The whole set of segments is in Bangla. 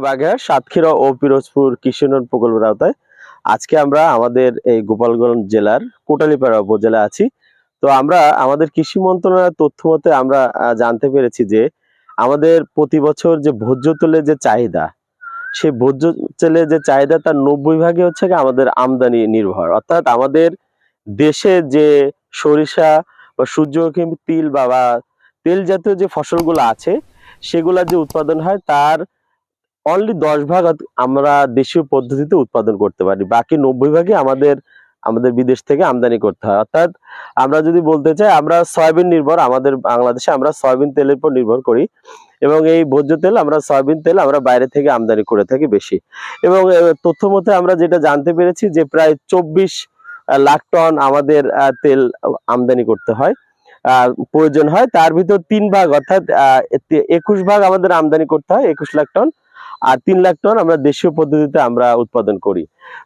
গোপালগঞ্জ খুলনা বাগের সাতক্ষীরা ও পিরোজপুর কৃষি উন্নয়ন প্রকল্পের আওতায়। আজকে আমরা আমাদের এই গোপালগঞ্জ জেলার উপজেলা আছি। তো আমরা আমাদের কৃষি মন্ত্রণালয়ের তথ্য মতে আমরা জানতে পেরেছি যে আমাদের প্রতি বছর যে ভোজ্য তেলের যে চাহিদা, সেই ভোজ্য তেলের যে চাহিদা তার নব্বই ভাগে হচ্ছে আমাদের আমদানি নির্ভর। অর্থাৎ আমাদের দেশে যে সরিষা বা সূর্যমুখী তিল বা তেল জাতীয় যে ফসলগুলো আছে, সেগুলা যে উৎপাদন হয় তার অনলি দশ ভাগ আমরা দেশীয় পদ্ধতিতে উৎপাদন করতে পারি। বাকি নব্বই ভাগই আমাদের আমাদের বিদেশ থেকে আমদানি করতে হয়। অর্থাৎ আমরা যদি বলতে চাই, আমরা সয়াবিন নির্ভর, আমাদের বাংলাদেশে আমরা সয়াবিন তেলের উপর নির্ভর করি এবং এই ভোজ্য তেল আমরা, সয়াবিন তেল আমরা বাইরে থেকে আমদানি করে থাকি বেশি। এবং তথ্য মতে আমরা যেটা জানতে পেরেছি যে প্রায় চব্বিশ লাখ টন আমাদের তেল আমদানি করতে হয়। প্রয়োজন হয়, তার ভিতর তিন ভাগ অর্থাৎ একুশ ভাগ আমাদের আমদানি করতে হয়, একুশ লাখ টন। আর তিন লাখ টন আমরা দেশীয় পদ্ধতিতে আমরা উৎপাদন করি।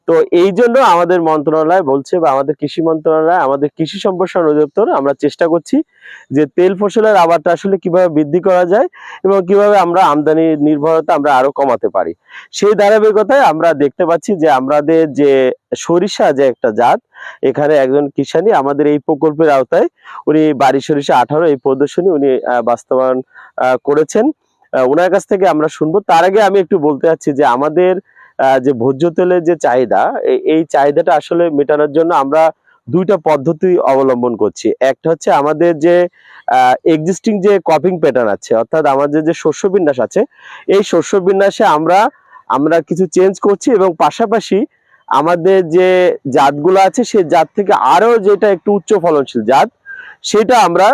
তো এই জন্য আমাদের মন্ত্রণালয় বলছে বা আমাদের কৃষি মন্ত্রণালয়, আমাদের কৃষি সম্প্রসারণ অধিদপ্তর আমরা চেষ্টা করছি যে তেল ফসলের আবাদটা আসলে কীভাবে বৃদ্ধি করা যায় এবং কীভাবে আমরা আমদানি নির্ভরতা আমরা আরও কমাতে পারি। সেই ধারাবাহিকতায় আমরা দেখতে পাচ্ছি যে আমাদের যে সরিষা যে একটা জাত, এখানে একজন কিষানি আমাদের এই প্রকল্পের আওতায় উনি বাড়ি সরিষা আঠারো এই প্রদর্শনী উনি বাস্তবায়ন করেছেন। ওনার কাছ থেকে আমরা শুনব। তার আগে আমি একটু বলতে চাচ্ছি যে আমাদের যে ভোজ্য তেলের যে চাহিদা এই- চাহিদাটা আসলে মেটানোর জন্য আমরা দুইটা পদ্ধতি অবলম্বন করছি। একটা হচ্ছে আমাদের যে এক্সিস্টিং যে কপিং প্যাটার্ন আছে, অর্থাৎ আমাদের যে শস্য বিন্যাস আছে, এই শস্য বিন্যাসে আমরা আমরা কিছু চেঞ্জ করছি এবং পাশাপাশি আমাদের যে জাতগুলো আছে সেই জাত থেকে আরও যেটা একটু উচ্চ ফলনশীল জাত, সেটা আমরা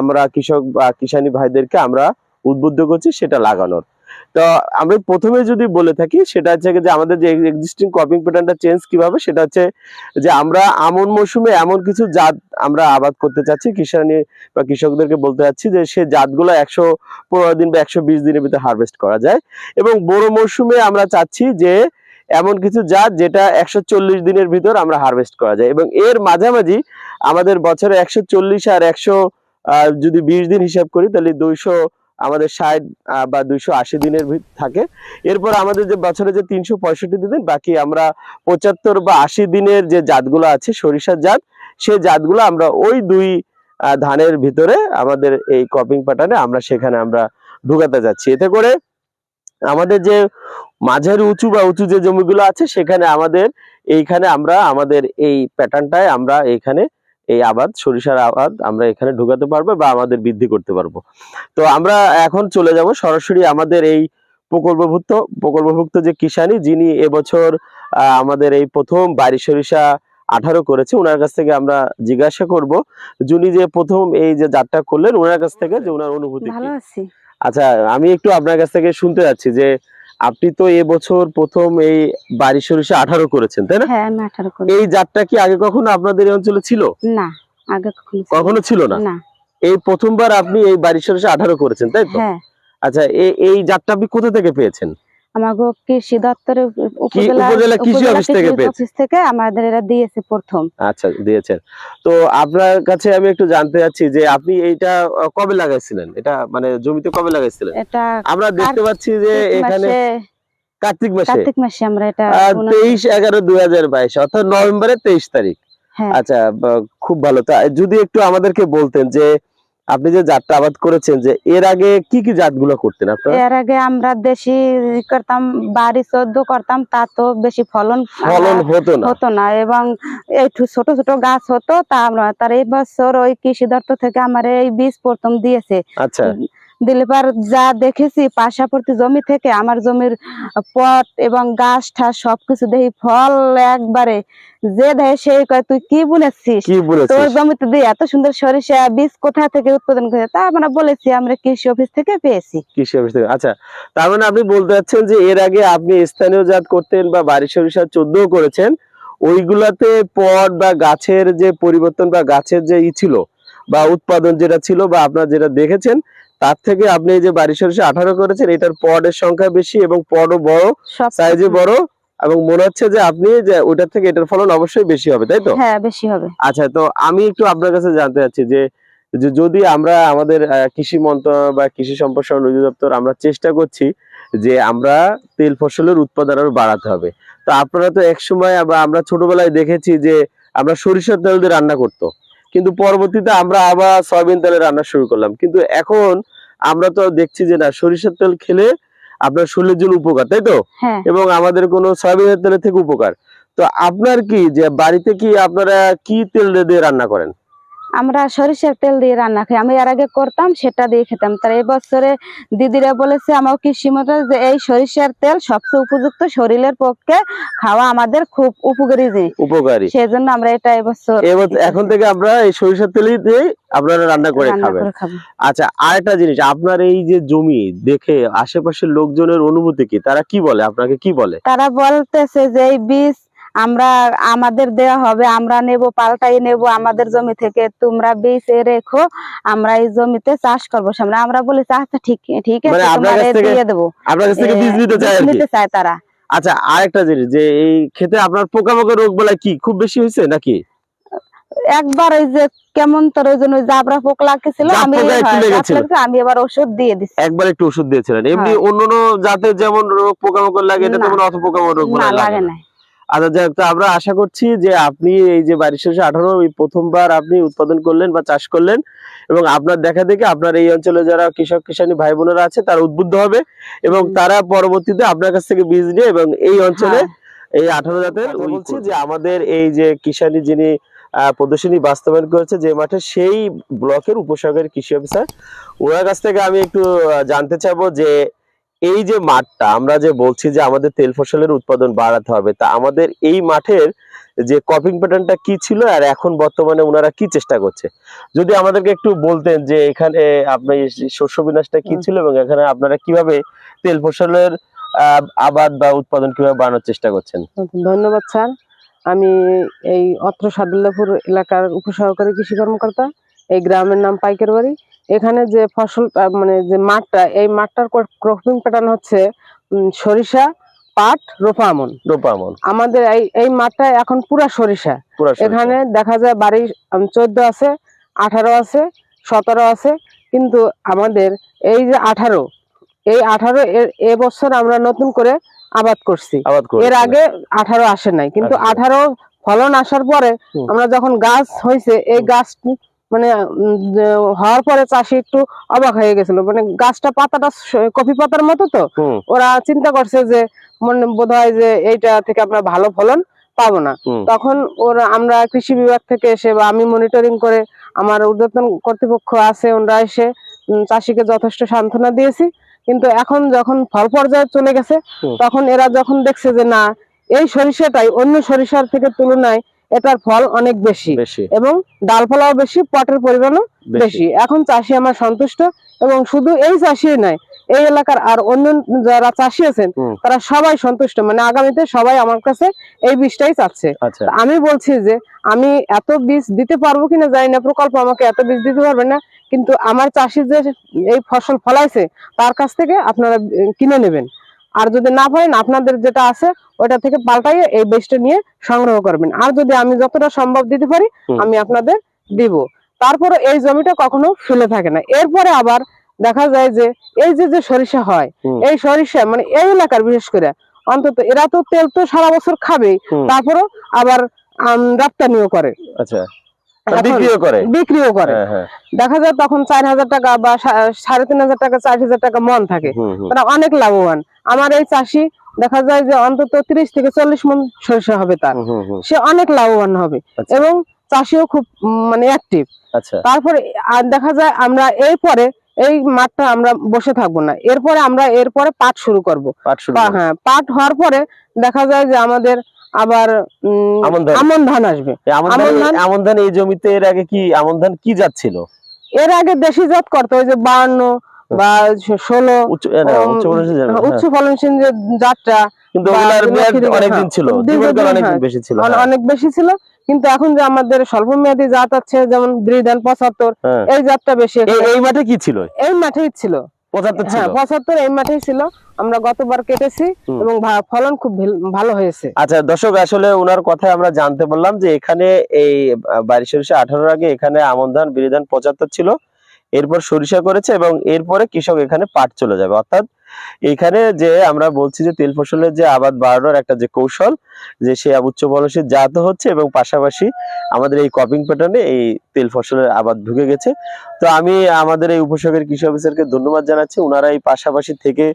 আমরা কৃষক বা কিষানী ভাইদেরকে আমরা উদ্বুদ্ধ করছি, সেটা লাগানোর। তো আমি প্রথমে যদি বলে থাকি, সেটা হচ্ছে যে আমাদের যে এক্সিস্টিং কপিং প্যাটার্নটা চেঞ্জ কীভাবে, সেটা হচ্ছে যে আমরা আমন মৌসুমে এমন কিছু জাত আমরা আবাদ করতে চাচ্ছি, কিষানী বা কৃষকদেরকে বলতে চাচ্ছি যে সে জাতগুলো একশো পনেরো দিন বা একশো বিশ দিনের ভিতরে হারভেস্ট করা যায়। এবং বড় মৌসুমে আমরা চাচ্ছি যে এমন কিছু জাত যেটা একশো চল্লিশ দিনের ভিতর আমরা হারভেস্ট করা যায়। এবং এর মাঝামাঝি আমাদের বছরে একশো চল্লিশ আর একশো যদি বিশ দিন হিসাব করি, তাহলে দুইশো আমাদের ষাট বা দুইশো আশি দিনের থাকে। এরপর আমাদের যে বছরে যে তিনশো পঁয়ষট্টি দিন, বাকি আমরা পঁচাত্তর বা আশি দিনের যে জাতগুলো আছে, সরিষার জাত সেই জাতগুলো আমরা ওই দুই ধানের ভিতরে আমাদের এই কপিং প্যাটার্নে আমরা সেখানে আমরা ঢুকাতে যাচ্ছি। এতে করে আমাদের যে মাঝারি উঁচু বা উঁচু যে জমিগুলো আছে, সেখানে আমাদের, এইখানে আমরা আমাদের এই প্যাটার্নটায় আমরা এইখানে এই আবাদ সরিষার আবাদ আমরা এখানে ঢুকাতে পারব বা আমাদের বৃদ্ধি করতে পারব। তো আমরা এখন চলে যাব সরাসরি আমাদের এই প্রকল্পভুক্ত প্রকল্পভুক্ত যে কিষানি যিনি এবছর আমাদের এই প্রথম বাড়ি সরিষা আঠারো করেছে ওনার কাছ থেকে আমরা জিজ্ঞাসা করব। যিনি যে প্রথম এই যে যাত্রা করলেন ওনার কাছ থেকে যে ওনার অনুভূতি? আচ্ছা আমি একটু আপনার কাছ থেকে শুনতে যাচ্ছি যে আপনি তো এবছর প্রথম এই বাড়ি সরিষা আঠারো করেছেন তাই না? হ্যাঁ আমি আঠারো করি এই জাতটা কি আগে কখনো আপনাদের এই অঞ্চলে ছিল? না আগে কখনো ছিল কখনো ছিল না? না। এই প্রথমবার আপনি এই বাড়ি সরিষা আঠারো করেছেন তাই তো? হ্যাঁ। আচ্ছা এই জাতটা আপনি কোথা থেকে পেয়েছেন? আমাকে কৃষি দপ্তরের উপজেলা উপজেলা কৃষি অফিস থেকে অফিস থেকে আমাদের এরা দিয়েছে প্রথম। আচ্ছা দিয়েছেন। তো আপনার কাছে আমি একটু জানতে চাচ্ছি যে আপনি এইটা কবে লাগাইছিলেন? এটা মানে জমিতে কবে লাগাইছিলেন? এটা আমরা দেখতে পাচ্ছি যে কার্তিক এখানে কার্তিক মাসে। কার্তিক মাসে আমরা এটা বুনা- তেইশ এগারো দুই হাজার বাইশ অর্থাৎ নভেম্বরের তেইশ তারিখ। হ্যাঁ। আচ্ছা খুব ভালো। তা যদি একটু আমাদেরকে বলতেন যে আপনি যে জাতটা আবাদ করেছেন যে এর আগে কি কি জাতগুলো করতেন আপনারা? এর আগে আমরা দেশি করতাম বাড়ি চোদ্দ করতাম তা তো বেশি ফলন ফলন হতো না। হতো না এবং একটু ছোট ছোট গাছ হতো তা আমরা তার এই বছর ওই কৃষি দপ্তর থেকে আমার এই বীজ প্রথম দিয়েছে। আচ্ছা। দিলে পর যা দেখেছি পাশাপাশি জমি থেকে আমার জমির পট এবং গাছ ঠাস সবকিছু দেখি ফল একবারে যে দেখে সেই কয় তুই কি বুনেছিস? কি তোর জমিতে দিয়ে এত সুন্দর সরিষা বীজ কোথা থেকে উৎপাদন করে? তা আমরা বলেছি আমরা কৃষি অফিস থেকে পেয়েছি। কৃষি অফিস থেকে। আচ্ছা তার মানে আপনি বলতে চাচ্ছেন যে এর আগে আপনি স্থানীয় জাত করতেন বা বাড়ি সরিষা চোদ্দ করেছেন ওইগুলাতে পট বা গাছের যে পরিবর্তন বা গাছের যে ই ছিল বা উৎপাদন যেটা ছিল বা আপনার যেটা দেখেছেন তার থেকে আপনি যে বাড়ি সরিষা আঠারো করেছেন এটার পটের সংখ্যা বেশি এবং পটও বড় সাইজে বড় এবং মনে হচ্ছে যে আপনি যে ওটার থেকে এটার ফলন অবশ্যই বেশি হবে তাই তো? হ্যাঁ বেশি হবে। আচ্ছা তো আমি একটু আপনার কাছে জানতে চাচ্ছি যে যদি আমরা আমাদের কৃষি মন্ত্রণালয় বা কৃষি সম্প্রসারণ অধিদপ্তর আমরা চেষ্টা করছি যে আমরা তেল ফসলের উৎপাদন আরও বাড়াতে হবে। তো আপনারা তো একসময় আবার আমরা ছোটবেলায় দেখেছি যে আমরা সরিষার তেল দিয়ে রান্না করতো। কিন্তু পরবর্তীতে আমরা আবার সয়াবিন তেলে রান্না শুরু করলাম। কিন্তু এখন আমরা তো দেখছি যে না সরিষার তেল খেলে আপনার শরীরের জন্য উপকার তাই তো? হ্যাঁ। এবং আমাদের কোনো সয়াবিনের তেলের থেকে উপকার। তো আপনার কি যে বাড়িতে কি আপনারা কি তেল দিয়ে রান্না করেন? আমরা সরিষার তেল দিয়ে রান্না খাই। আমি এর আগে করতাম সেটা দিয়ে খেতাম। তার এই বছরে দিদিরা বলেছে আমার কৃষি মতো যে এই সরিষার তেল সবচেয়ে উপযুক্ত শরীরের পক্ষে খাওয়া আমাদের খুব উপকারী জিনিস। উপকারী। সেই জন্য আমরা এটা এবছর এখন থেকে আমরা এই সরিষার তেলই দিয়ে আপনারা রান্না করে খাবেন। আচ্ছা আর একটা জিনিস আপনার এই যে জমি দেখে আশেপাশের লোকজনের অনুভূতি কি? তারা কি বলে? আপনাকে কি বলে? তারা বলতেছে যে এই বীজ আমরা আমাদের দেওয়া হবে আমরা নেব পাল্টাই নেব আমাদের জমি থেকে তোমরা বীজ রেখো আমরা এই জমিতে চাষ করব সামনে। আমরা বলি আচ্ছা ঠিক ঠিক মানে আছে দিয়ে দেবো। নিতে চায় তারা। আচ্ছা আরেকটা জিনিস যে এই খেতে আপনার পোকামাকড় রোগ বলা কি খুব বেশি হয়েছে নাকি? একবার ওই যে কেমন তোর ওই জন্য জাবরা পোক লাগছিল আমি হ্যাঁ, আমি এবার ওষুধ দিয়ে দিচ্ছি একবার একটু ওষুধ দিয়েছিলেন। এমনি হ্যাঁ। অন্যান্য জাতের যেমন রোগ পোকামাকড় লাগে এটা না। তেমন অত পোকামাকড় রোগ না লাগে না। আচ্ছা আমরা আশা করছি যে আপনি এই যে শেষে আঠারো প্রথমবার আপনি উৎপাদন করলেন বা চাষ করলেন এবং আপনার দেখা দেখে আপনার এই অঞ্চলে যারা কৃষক কিষানী ভাই বোনেরা আছে তারা উদ্বুদ্ধ হবে এবং তারা পরবর্তীতে আপনার কাছ থেকে বীজ নিয়ে এবং এই অঞ্চলে হ্যাঁ, এই আঠারো জাতের বলছি। যে আমাদের এই যে কিষানী যিনি প্রদর্শনী বাস্তবায়ন করেছে যে মাঠে সেই ব্লকের উপসহকারী কৃষি অফিসার ওনার কাছ থেকে আমি একটু জানতে চাবো যে এই যে মাঠটা আমরা যে বলছি যে আমাদের তেল ফসলের উৎপাদন বাড়াতে হবে তা আমাদের এই মাঠের যে কপিং প্যাটার্নটা কি ছিল আর এখন বর্তমানে ওনারা কি চেষ্টা করছে? যদি আমাদেরকে একটু বলতেন যে এখানে আপনার শস্য বিনাশটা কি ছিল এবং এখানে আপনারা কীভাবে তেল ফসলের আহ, আবাদ বা উৎপাদন কীভাবে বাড়ানোর চেষ্টা করছেন? ধন্যবাদ স্যার। আমি এই অত্র সাদুল্লাপুর এলাকার উপসহকারী কৃষি কর্মকর্তা এই গ্রামের নাম পাইকের বাড়ি এখানে যে ফসল মানে যে মাঠটা এই মাঠটার ক্রপিং প্যাটার্ন হচ্ছে সরিষা পাট রোপা আমন। রোপামন আমাদের এই এই মাঠটা এখন পুরা সরিষা। এখানে দেখা যায় বাড়ি চোদ্দ আছে আঠারো আছে সতেরো আছে কিন্তু আমাদের এই যে আঠারো এই আঠারো এ বছর আমরা নতুন করে আবাদ করছি। এর আগে আঠারো আসে নাই কিন্তু। আঠারো ফলন আসার পরে আমরা যখন গাছ হয়েছে এই। গাছ মানে হওয়ার পরে চাষি একটু অবাক হয়ে গেছিল। মানে গাছটা পাতাটা কফি পাতার মতো তো। ওরা চিন্তা করছে যে মনে বোধ হয় যে এইটা থেকে আমরা ভালো ফলন পাবো না। তখন ওরা আমরা কৃষি বিভাগ থেকে এসে বা আমি মনিটরিং করে আমার ঊর্ধ্বতন কর্তৃপক্ষ আছে ওনারা এসে চাষিকে যথেষ্ট সান্ত্বনা দিয়েছি। কিন্তু এখন যখন ফল পর্যায়ে চলে গেছে তখন এরা যখন দেখছে যে না এই সরিষাটাই অন্য সরিষার থেকে তুলনায় এটার ফল অনেক বেশি। এবং ডালপালাও বেশি পটের পরিমাণও বেশি। এখন চাষি আমার সন্তুষ্ট এবং শুধু এই চাষি নয় এই এলাকার আর অন্য যারা চাষি আছেন তারা সবাই সন্তুষ্ট। মানে আগামীতে সবাই আমার কাছে এই বীজটাই চাচ্ছে। আচ্ছা। আমি বলছি যে আমি এত বীজ দিতে পারব কিনা জানি না প্রকল্প আমাকে এত বীজ দিতে পারবে না কিন্তু আমার চাষি যে এই ফসল ফলাইছে তার কাছ থেকে আপনারা কিনে নেবেন। আর যদি না পারেন আপনাদের যেটা আছে ওটা থেকে পাল্টাইয়ে এই বীজটা নিয়ে সংগ্রহ করবেন। আর যদি আমি যতটা সম্ভব দিতে পারি আমি আপনাদের দিব। তারপরে এই জমিটা কখনো ফেলে থাকে না। এরপরে আবার দেখা যায় যে এই যে যে সরিষা হয় এই সরিষা মানে এই এলাকার বিশেষ করে অন্তত এরা তো তেল তো সারা বছর খাবেই। তারপরও আবার রপ্তানিও করে। আচ্ছা। বিক্রিও করে? বিক্রিও করে। হ্যাঁ হ্যাঁ। দেখা যায় তখন চার হাজার টাকা বা সাড়ে তিন হাজার টাকা চার হাজার টাকা মন থাকে। তারা অনেক লাভবান। আমার এই চাষি দেখা যায় যে অন্তত তিরিশ থেকে চল্লিশ মন সরিষা হবে তার। সে অনেক লাভবান হবে আচ্ছা, এবং চাষিও খুব মানে অ্যাক্টিভ আচ্ছা। তারপরে আর দেখা যায় আমরা এই পরে এই মাঠটা আমরা বসে থাকব না। এরপরে আমরা এরপরে পাট শুরু করব। হ্যাঁ পাট হওয়ার পরে দেখা যায় যে আমাদের আবার আমন ধান। আসবে আমন ধান- এই জমিতে এর আগে কি আমন ধান কি জাত ছিল এর আগে দেশি জাত করতো ওই যে বাহান্ন বা ষোলো উচ্চ ফলনশীল হ্যাঁ, ফলনশীল যে জাতটা হ্যাঁ। ছিল অনেক হ্যাঁ। বেশি ছিল অনেক বেশি ছিল কিন্তু এখন যে আমাদের স্বল্প মেয়াদী জাত আছে যেমন ব্রিধান পঁচাত্তর। এই জাতটা বেশি এই মাঠে কি ছিল এই মাঠেই ছিল পঁচাত্তর হ্যাঁ পঁচাত্তর এই মাঠেই ছিল। আমরা গতবার কেটেছি এবং ফলন খুব ভেল- হয়েছে। আচ্ছা দর্শক আসলে ওনার কথায় আমরা জানতে পারলাম যে এখানে এই বাড়ি সরিষা আঠারোর আগে এখানে আমন ধান বিরিধান পঁচাত্তর ছিল। এরপর সরিষা করেছে এবং এরপরে কৃষক এখানে পাট চলে যাবে। অর্থাৎ এখানে যে আমরা বলছি যে তেল ফসলের যে আবাদ বাড়ানোর একটা যে কৌশল যে সে উচ্চ ফলনশীল জাত হচ্ছে এবং পাশাপাশি আমাদের এই কপিং প্যাটার্নে এই তেল ফসলের আবাদ ঢুকে গেছে। তো আমি আমাদের এই উপসকের কৃষি অফিসারকে ধন্যবাদ জানাচ্ছি। ওনারা এই পাশাপাশি থেকে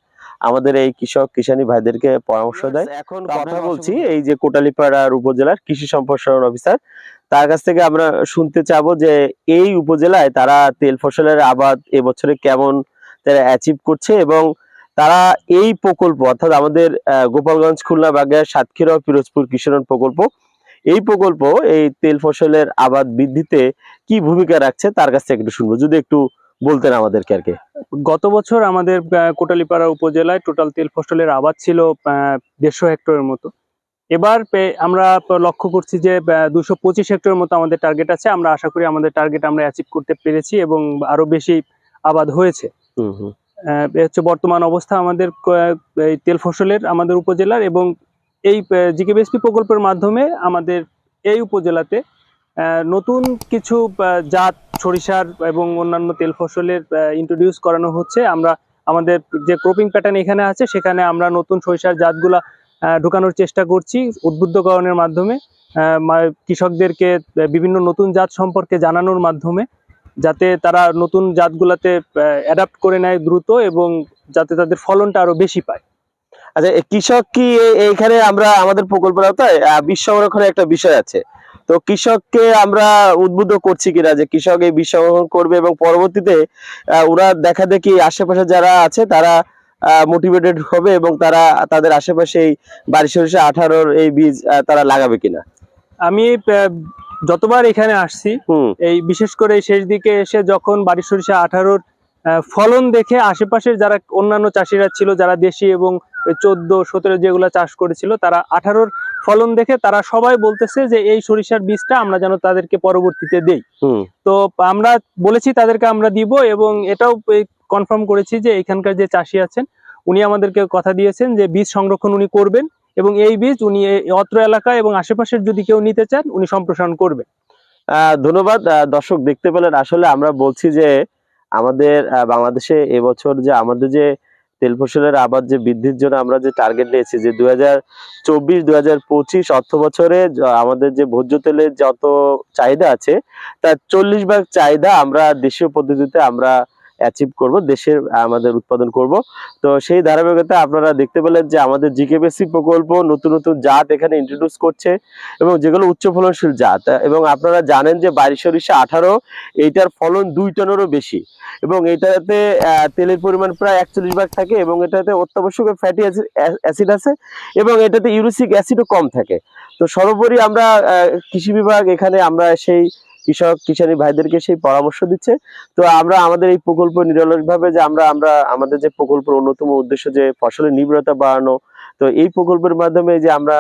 আমাদের এই কৃষক কিষানী ভাইদেরকে পরামর্শ দেয়। এখন কথা বলছি এই যে কোটালীপাড়ার উপজেলার কৃষি সম্প্রসারণ অফিসার তার কাছ থেকে আমরা শুনতে চাবো যে এই উপজেলায় তারা তেল ফসলের আবাদ এবছরে কেমন তারা অ্যাচিভ করছে এবং তারা এই প্রকল্প অর্থাৎ আমাদের গোপালগঞ্জ খুলনা বাগের সাতক্ষীরা পিরোজপুর কৃষিরণ প্রকল্প এই প্রকল্প এই তেল ফসলের আবাদ বৃদ্ধিতে কি ভূমিকা রাখছে তার কাছ থেকে একটু শুনব। যদি একটু বলতেন আমাদেরকে আর কি। গত বছর আমাদের কোটালীপাড়া উপজেলায় টোটাল তেল ফসলের আবাদ ছিল আহ, দেড়শো হেক্টরের মতো। এবার আমরা লক্ষ্য করছি যে দুশো পঁচিশ হেক্টরের মতো আমাদের টার্গেট আছে। আমরা আশা করি আমাদের টার্গেট আমরা অ্যাচিভ করতে পেরেছি এবং আরও বেশি আবাদ হয়েছে। হচ্ছে বর্তমান অবস্থা আমাদের তেল ফসলের আমাদের উপজেলার এবং এই জিকেবিএসপি প্রকল্পের মাধ্যমে আমাদের এই উপজেলাতে নতুন কিছু জাত, সরিষার এবং অন্যান্য তেল ফসলের ইন্ট্রোডিউস করানো হচ্ছে। আমরা, আমাদের যে ক্রপিং প্যাটার্ন এখানে আছে, সেখানে আমরা নতুন সরিষার জাতগুলা ঢুকানোর চেষ্টা করছি উদ্বুদ্ধকরণের মাধ্যমে। কৃষকদেরকে বিভিন্ন নতুন জাত সম্পর্কে জানানোর মাধ্যমে। যাতে তারা নতুন জাতগুলাতে অ্যাডাপ্ট করে নেয় দ্রুত এবং যাতে তাদের ফলনটা আরও বেশি পায়। আচ্ছা কৃষক কি এইখানে আমরা, আমাদের প্রকল্পের আওতায় বীজ সংরক্ষণের একটা বিষয় আছে। তো কৃষককে আমরা উদ্বুদ্ধ করছি কিনা যে কৃষক এই বীজ সংরক্ষণ করবে এবং পরবর্তীতে ওরা দেখা দেখি আশেপাশে যারা আছে তারা মোটিভেটেড হবে এবং তারা তাদের আশেপাশে এই বাড়ি সরিষা আঠারোর এই বীজ তারা লাগাবে কিনা? আমি যতবার এখানে আসছি এই বিশেষ করে শেষ দিকে এসে যখন বাড়ি সরিষা আঠারোর ফলন দেখে আশেপাশের যারা অন্যান্য চাষিরা ছিল যারা দেশি এবং চোদ্দ সতেরো যেগুলো চাষ করেছিল তারা আঠারোর ফলন দেখে তারা সবাই বলতেছে যে এই সরিষার বীজটা আমরা যেন তাদেরকে পরবর্তীতে দেই। তো আমরা বলেছি তাদেরকে আমরা দিব এবং এটাও কনফার্ম করেছি যে এখানকার যে চাষি আছেন উনি আমাদেরকে কথা দিয়েছেন যে বীজ সংরক্ষণ উনি করবেন। এবং এই বীজ উনি অত্র এলাকা এবং আশেপাশের যদি কেউ নিতে চান উনি সম্প্রসারণ করবেন আহ, ধন্যবাদ। দর্শক দেখতে পেলেন আসলে আমরা বলছি যে আমাদের বাংলাদেশে এবছর যে আমাদের যে তেল ফসলের আবাদ যে বৃদ্ধির জন্য আমরা যে টার্গেট নিয়েছি যে দুই হাজার চব্বিশ দুই হাজার পঁচিশ অর্থ বছরে আমাদের যে ভোজ্য তেলের যত চাহিদা আছে তার চল্লিশ ভাগ চাহিদা আমরা দেশীয় পদ্ধতিতে আমরা অ্যাচিভ করব, দেশের আমাদের উৎপাদন করব। তো সেই ধারাবাহিকতা আপনারা দেখতে পেলেন যে আমাদের জিকেবিএসসি প্রকল্প নতুন নতুন জাত এখানে ইন্ট্রোডিউস করছে এবং যেগুলো উচ্চ ফলনশীল জাত, এবং আপনারা জানেন যে বাড়ি সরিষা আঠারো, এইটার ফলন দুই টনেরও বেশি। এবং এটাতে তেলের পরিমাণ প্রায় একচল্লিশ ভাগ থাকে এবং এটাতে অত্যাবশ্যক ফ্যাটি অ্যাসিড আছে এবং এটাতে ইউরিসিক অ্যাসিডও কম থাকে। তো সর্বোপরি আমরা কৃষি বিভাগ এখানে আমরা সেই কৃষক, কিষানী ভাইদেরকে সেই পরামর্শ দিচ্ছে। তো আমরা আমাদের এই প্রকল্প নিরলসভাবে যে আমরা আমরা আমাদের যে প্রকল্পের অন্যতম উদ্দেশ্য যে ফসলের নিবিড়তা বাড়ানো, তো এই প্রকল্পের মাধ্যমে যে আমরা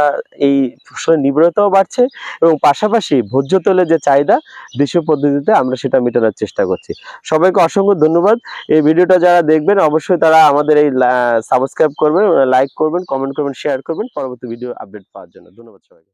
এই ফসলের নিবিড়তাও বাড়ছে এবং পাশাপাশি ভোজ্য তেলের যে চাহিদা, দেশীয় পদ্ধতিতে আমরা সেটা মেটানোর চেষ্টা করছি। সবাইকে অসংখ্য ধন্যবাদ। এই ভিডিওটা যারা দেখবেন, অবশ্যই তারা আমাদের এই সাবস্ক্রাইব করবেন, লাইক করবেন, কমেন্ট করবেন, শেয়ার করবেন। পরবর্তী ভিডিও আপডেট পাওয়ার জন্য। ধন্যবাদ সবাইকে।